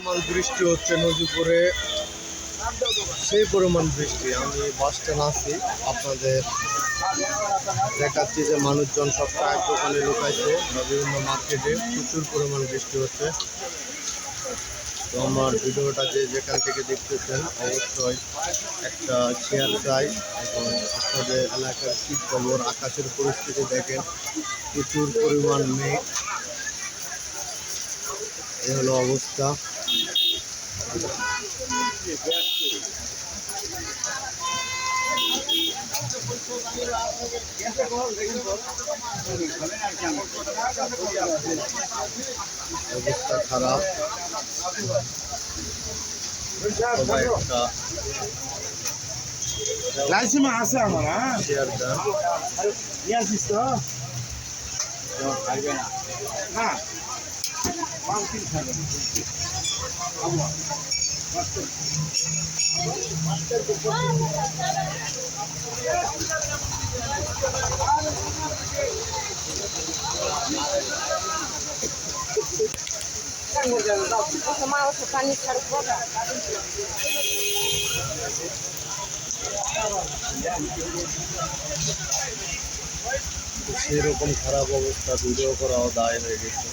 পরিমাণ বৃষ্টি হচ্ছে নদীপুরে সেই পরিমাণ বৃষ্টি, আমি বাস স্ট্যান্ড আছি, আপনাদের দেখাচ্ছি যে মানুষজন সব চায়ের দোকানে লুকাইছে বা বিভিন্ন মার্কেটে প্রচুর পরিমাণ বৃষ্টি হচ্ছে। তো আমার ভিডিওটা যে যেখান থেকে দেখতেছেন, অবশ্যই একটা শেয়ার চাই এবং আপনাদের এলাকার কী খবর, আকাশের পরিস্থিতি দেখেন, প্রচুর পরিমাণ মেঘ। এই হলো অবস্থা। অবস্থা খারাপ। সবাই একটা লাইসিমা আছে আমার হ্যাঁ? শেয়ার দেন। তো। পাঁচ দিন খাবে সেরকম খারাপ অবস্থা ভিডিও করাও দায় হয়ে গেছে।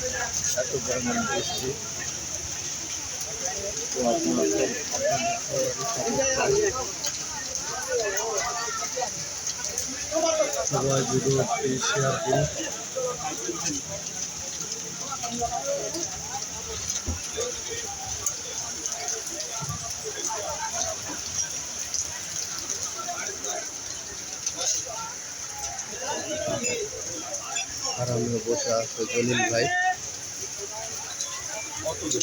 এত পরিমাণ বৃষ্টি সবাই দিন আরামে বসে আছে জলিল ভাই। 어, 또 그래?